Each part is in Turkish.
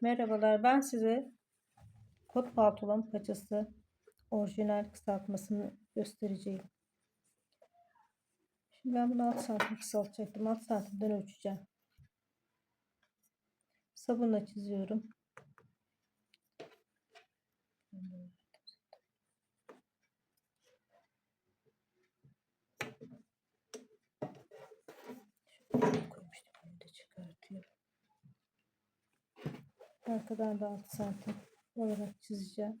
Merhabalar, ben size kot pantolon paçası orijinal kısaltmasını göstereceğim. Şimdi ben bunu 6 santim kısaltacaktım. 6 santimden ölçeceğim. Sabunla çiziyorum. Şöyle koymuştum, onu da çıkartıyorum. Arkadan da 6 santim olarak çizeceğim.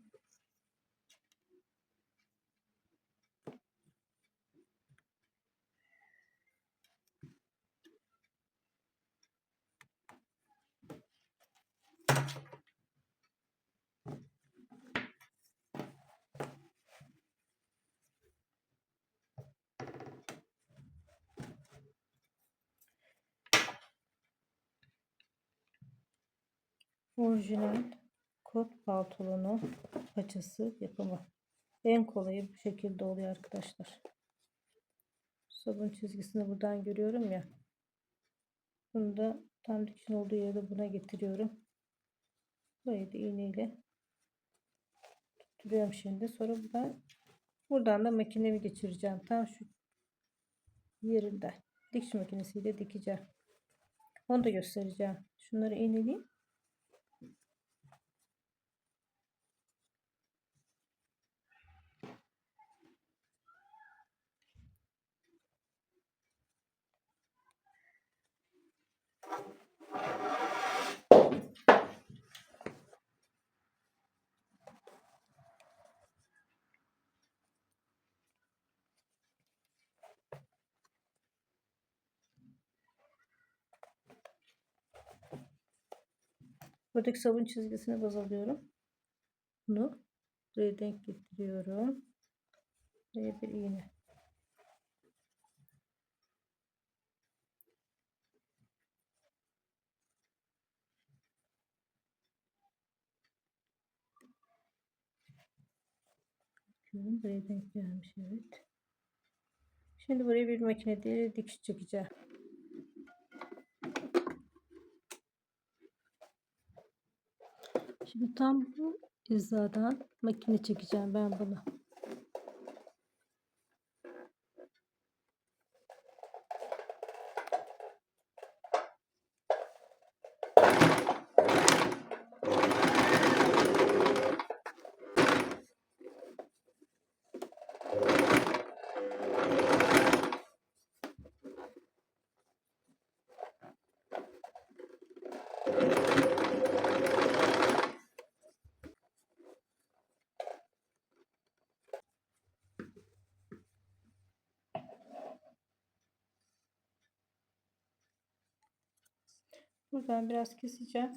Orijinal kot pantolonu paçası yapımı. En kolayı bu şekilde oluyor arkadaşlar. Sabun çizgisini buradan görüyorum ya. Bunu da tam dikin olduğu yerde buna getiriyorum. Burayı da iğneyle tutturuyorum şimdi. Sonra buradan buradan da makinemi geçireceğim. Tam şu yerinden. Dikiş makinesiyle dikeceğim. Onu da göstereceğim. Şunları iğneleyeyim. Buradaki sabun çizgisine baz alıyorum. Bunu buraya denk getiriyorum. Buraya bir iğne. Buraya denk gelmiş evet. Şimdi buraya bir makinede dikiş çekeceğim. Şimdi tam bu hizadan makine çekeceğim ben bunu. Buradan biraz keseceğim.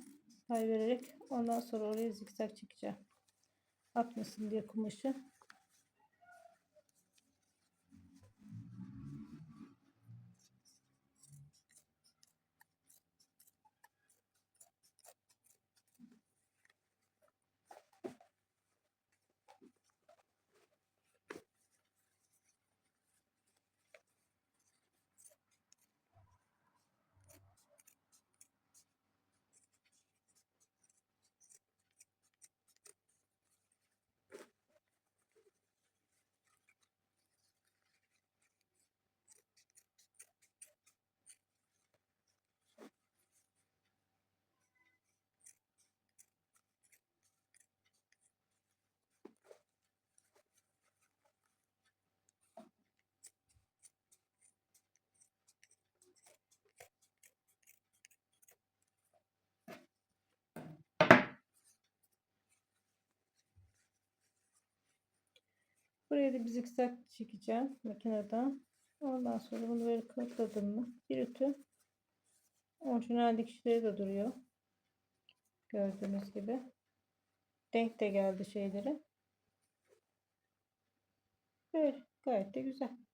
Pay vererek ondan sonra oraya zikzak çekeceğim. Atmasın diye kumaşı. Buraya da bir zikzak çekeceğim makineden. Ondan sonra bunu böyle katladım mı bir ütü orijinal dikişleri de duruyor. Gördüğünüz gibi. Denk de geldi şeyleri. Böyle gayet de güzel.